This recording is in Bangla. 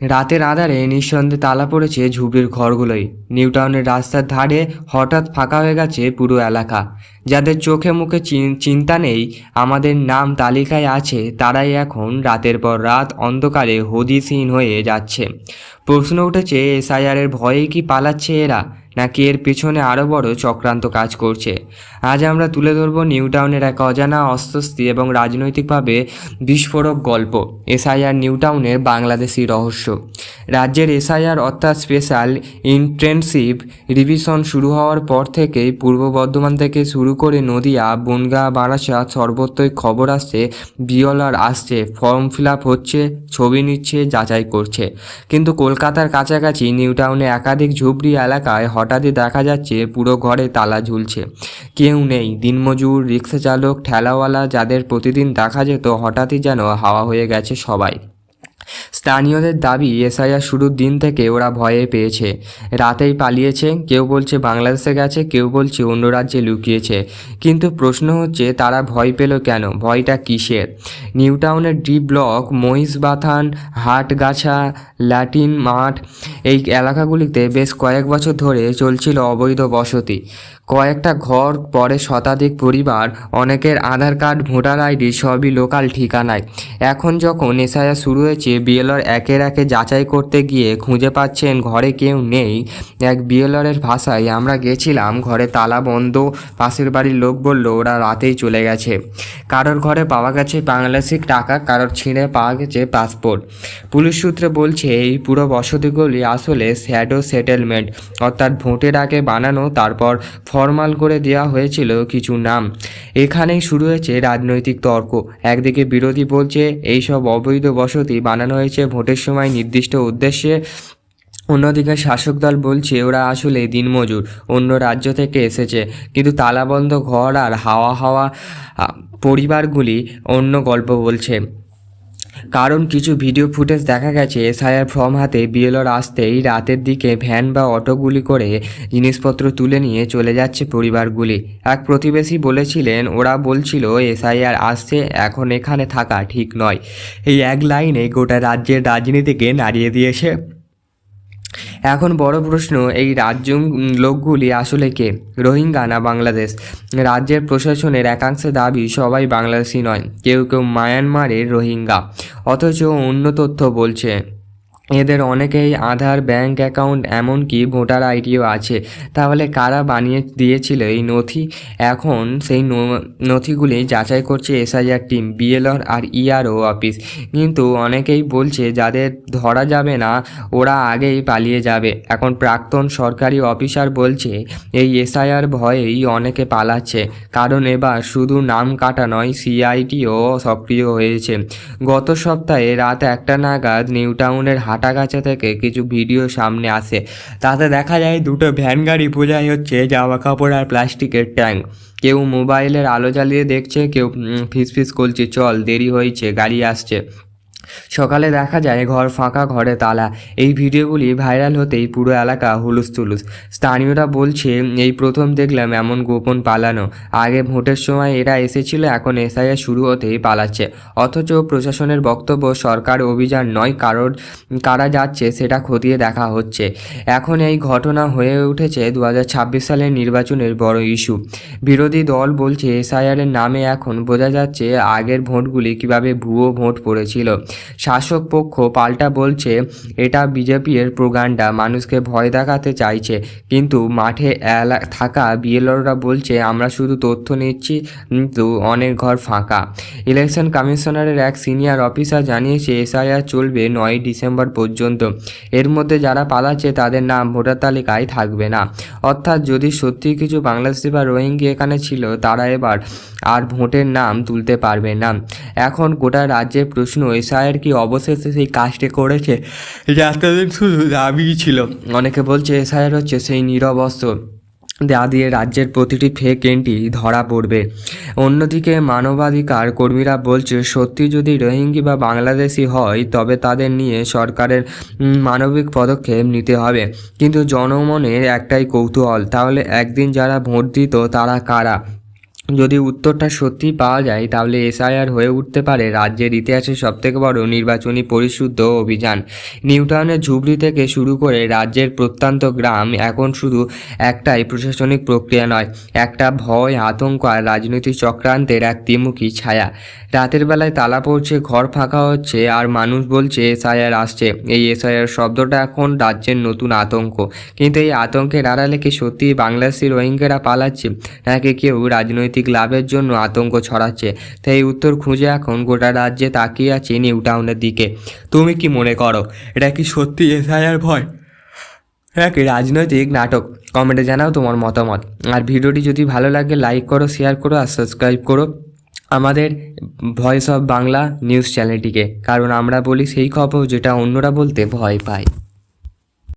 রাতের আধারে নিঃসন্দেহে তালা পড়েছে ঝুপড়ির ঘরগুলোই নিউটাউনের রাস্তার ধারে হঠাৎ ফাঁকা হয়ে গেছে পুরো এলাকা। যাদের চোখে মুখে চিন- চিন্তা নেই, আমাদের নাম তালিকায় আছে, তারাই এখন রাতের পর রাত অন্ধকারে হদিসহীন হয়ে যাচ্ছে। প্রশ্ন উঠেছে, এসআইআরের ভয়ে কি পালাচ্ছে এরা? নাকি এর পেছনে আরও বড় চক্রান্ত কাজ করছে। আজ আমরা তুলে ধরব নিউটাউনের এক অজানা অস্বস্তি এবং রাজনৈতিকভাবে বিস্ফোরক গল্প, এসআইআর নিউটাউনের বাংলাদেশি রহস্য। রাজ্যের এসআইআর অর্থাৎ স্পেশাল ইন্টেনসিভ রিভিশন শুরু হওয়ার পর থেকেই পূর্ব বর্ধমান থেকে শুরু করে নদিয়া, বনগাঁ বারাসাত সর্বত্রই খবর আসছে, বিওলার আসছে, ফর্ম ফিল আপ হচ্ছে, ছবি নিচ্ছে, যাচাই করছে। কিন্তু কলকাতার কাছাকাছি নিউটাউনে একাধিক ঝুপড়ি এলাকায় হঠাৎই দেখা যাচ্ছে পুরো ঘরে তালা ঝুলছে। কেউ নেই। দিনমজুর রিক্সা চালক ঠেলাওয়ালা যাদের প্রতিদিন দেখা যেত, হঠাৎই যেন হাওয়া হয়ে গেছে সবাই। স্থানীয়দের দাবি, এসআইআর শুরুর দিন থেকে ওরা ভয়ে পেয়েছে। রাতেই পালিয়েছে, কেউ বলছে বাংলাদেশে গেছে, কেউ বলছে অন্য রাজ্যে লুকিয়েছে। কিন্তু প্রশ্ন হচ্ছে, তারা ভয় পেল কেন? ভয়টা কিসের? নিউটাউনের D block, Mahishbathan, Hatgachha, Latin মাঠ, এই এলাকাগুলিতে বেশ কয়েক বছর ধরে চলছিল অবৈধ বসতি। কয়েকটা ঘর, পরে শতাধিক পরিবার, অনেকের আধার কার্ড, ভোটার আইডি সবই লোকাল ঠিকানায়। এখন যখন এসআইআর শুরু হয়েছে বিএলআর একের একে যাচাই করতে গিয়ে খুঁজে পাচ্ছেন ঘরে কেউ নেই। এক বিএলআরের ভাষায়, আমরা গেছিলাম, ঘরে তালা বন্ধ, পাশের বাড়ির লোক বলল, ওরা রাতেই চলে গেছে। কারোর ঘরে পাওয়া গেছে বাংলাদেশি টাকা, কারোর ছিঁড়ে পাওয়া গেছে পাসপোর্ট। পুলিশ সূত্রে বলছে, এই পুরো বসতিগুলি আসলে শ্যাডো সেটেলমেন্ট। অর্থাৎ ভোটের আগে বানানো, তারপর ফরমাল করে দেওয়া হয়েছিল কিছু নাম। এখানেই শুরু হয়েছে রাজনৈতিক তর্ক। একদিকে বিরোধী বলছে, এইসব অবৈধ বসতি বানানো হয়েছে ভোটের সময় নির্দিষ্ট উদ্দেশ্যে অন্যদিকে শাসক দল বলছে, ওরা আসলে দিনমজুর, অন্য রাজ্য থেকে এসেছে। কিন্তু তালাবন্ধ ঘর আর হাওয়া হাওয়া পরিবারগুলি অন্য গল্প বলছে। কারণ কিছু ভিডিও ফুটেজ দেখা গেছে, এসআইআর ফর্ম হাতে বিএলওর আসতেই রাতের দিকে ভ্যান বা অটোগুলি করে জিনিসপত্র তুলে নিয়ে চলে যাচ্ছে পরিবারগুলি। এক প্রতিবেশী বলেছিলেন, ওরা বলছিল, এসআইআর আসছে, এখন এখানে থাকা ঠিক নয়। এই এক লাইনে গোটা রাজ্যের রাজনীতিকে নাড়িয়ে দিয়েছে এখন বড় প্রশ্ন, এই রাজ্য লোকগুলি আসলে কে? রোহিঙ্গা না বাংলাদেশ? রাজ্যের প্রশাসনের একাংশ দাবি সবাই বাংলাদেশি নয়, কেউ কেউ মায়ানমারের রোহিঙ্গা। অথচ অন্য তথ্য বলছে এদের অনেকেই আধার, ব্যাংক অ্যাকাউন্ট, এমনকি ভোটার আইডিও আছে। তাহলে কারা বানিয়ে দিয়েছিল এই নথি? এখন সেই নথিগুলি যাচাই করছে এসআইআর টিম, বিএলআর আর ইআরও অফিস। কিন্তু অনেকেই বলছে, যাদের ধরা যাবে না, ওরা আগেই পালিয়ে যাবে। এখন প্রাক্তন সরকারি অফিসার বলছে, এই এসআইআর ভয়েই অনেকে পালাচ্ছে। কারণ এবার শুধু নাম কাটা নয় সিআইটিও সক্রিয় হয়েছে। গত সপ্তাহে রাত একটা নাগাদ নিউটাউনের হাটাগাছা থেকে কিছু ভিডিও সামনে আসে। তাতে দেখা যায় দুটো ভ্যান গাড়ি বোঝাই হচ্ছে জামা কাপড় আর প্লাস্টিকের ট্যাঙ্ক। কেউ মোবাইলের আলো জ্বালিয়ে দেখছে কেউ উম, ফিস করছে চল দেরি হয়েছে গাড়ি আসছে। সকালে দেখা যায় ঘর ফাঁকা, ঘরে তালা। এই ভিডিওগুলি ভাইরাল হতেই পুরো এলাকা হুলুস তুলুস স্থানীয়রা বলছে, এই প্রথম দেখলাম এমন গোপন পালানো। আগে ভোটের সময় এরা এসেছিল, এখন এসআইআর শুরু হতেই পালাচ্ছে। অথচ প্রশাসনের বক্তব্য, সরকার অভিযান নয়, কারোর, কারা যাচ্ছে সেটা খতিয়ে দেখা হচ্ছে। এখন এই ঘটনা হয়ে উঠেছে দু হাজার ছাব্বিশ সালের নির্বাচনের বড় ইস্যু। বিরোধী দল বলছে, এসআইআরের নামে এখন বোঝা যাচ্ছে আগের ভোটগুলি কীভাবে ভুয়ো ভোট পড়েছিল। শাসক পক্ষ পাল্টা বলছে, এটা বিজেপি এর প্রোগান্ডা, মানুষকে ভয় দেখাতে চাইছে। কিন্তু মাঠে থাকা বিএলওরা বলছে, আমরা শুধু তথ্য নিচ্ছি, কিন্তু অনেক ঘর ফাঁকা। ইলেকশন কমিশনারের এক সিনিয়র অফিসার জানিয়েছে, এসআইআর চলবে নয় ডিসেম্বর পর্যন্ত। এর মধ্যে যারা পালাচ্ছে, তাদের নাম ভোটার তালিকায় থাকবে না। অর্থাৎ যদি সত্যি কিছু বাংলাদেশি বা রোহিঙ্গি এখানে ছিল, তারা এবার আর ভোটের নাম তুলতে পারবে না। এখন গোটা রাজ্যের প্রশ্ন এসআইয়ের কি অবশেষে সেই কাজটি করেছে? এতদিন শুধু দাবিই ছিল। অনেকে বলছে এসআইয়ের হচ্ছে সেই নীরব অস্ত্র যা দিয়ে রাজ্যের প্রতিটি ফেক এন্ট্রি ধরা পড়বে। অন্যদিকে মানবাধিকার কর্মীরা বলছে, সত্যি যদি রোহিঙ্গি বা বাংলাদেশি হয়, তবে তাদের নিয়ে সরকারের মানবিক পদক্ষেপ নিতে হবে। কিন্তু জনমনের একটাই কৌতূহল, তাহলে একদিন যারা ভোট দিত, তারা কারা? যদি উত্তরটা সত্যি পাওয়া যায়, তাহলে এসআইআর হয়ে উঠতে পারে রাজ্যের ইতিহাসের সবথেকে বড় নির্বাচনী পরিশুদ্ধ অভিযান। নিউটাউনের ঝুবড়ি থেকে শুরু করে রাজ্যের প্রত্যন্ত গ্রাম এখন শুধু একটাই প্রশাসনিক প্রক্রিয়া নয়, একটা ভয়, আতঙ্ক আর রাজনৈতিক চক্রান্তের এক ত্রিমুখী ছায়া। রাতের বেলায় তালা পড়ছে, ঘর ফাঁকা হচ্ছে আর মানুষ বলছে এসআইআর আসছে। এই এসআইআর শব্দটা এখন রাজ্যের নতুন আতঙ্ক। কিন্তু এই আতঙ্কের আড়ালে কি সত্যি বাংলাদেশি রোহিঙ্গারা পালাচ্ছে? নাকি কেউ রাজনৈতিক লাভের জন্য আতঙ্ক ছড়াচ্ছে। তাই এই উত্তর খুঁজে এখন গোটা রাজ্যে তাকিয়ে আছে নিউ টাউনের দিকে। তুমি কি মনে করো, এটা কি সত্যি এসআইআর ভয়? এক রাজনৈতিক নাটক। কমেন্টে জানাও তোমার মতামত। আর ভিডিওটি যদি ভালো লাগে, লাইক করো, শেয়ার করো, আর সাবস্ক্রাইব করো আমাদের ভয়েস অফ বাংলা নিউজ চ্যানেলটিকে। কারণ আমরা বলি সেই খবর যেটা অন্যরা বলতে ভয় পায়।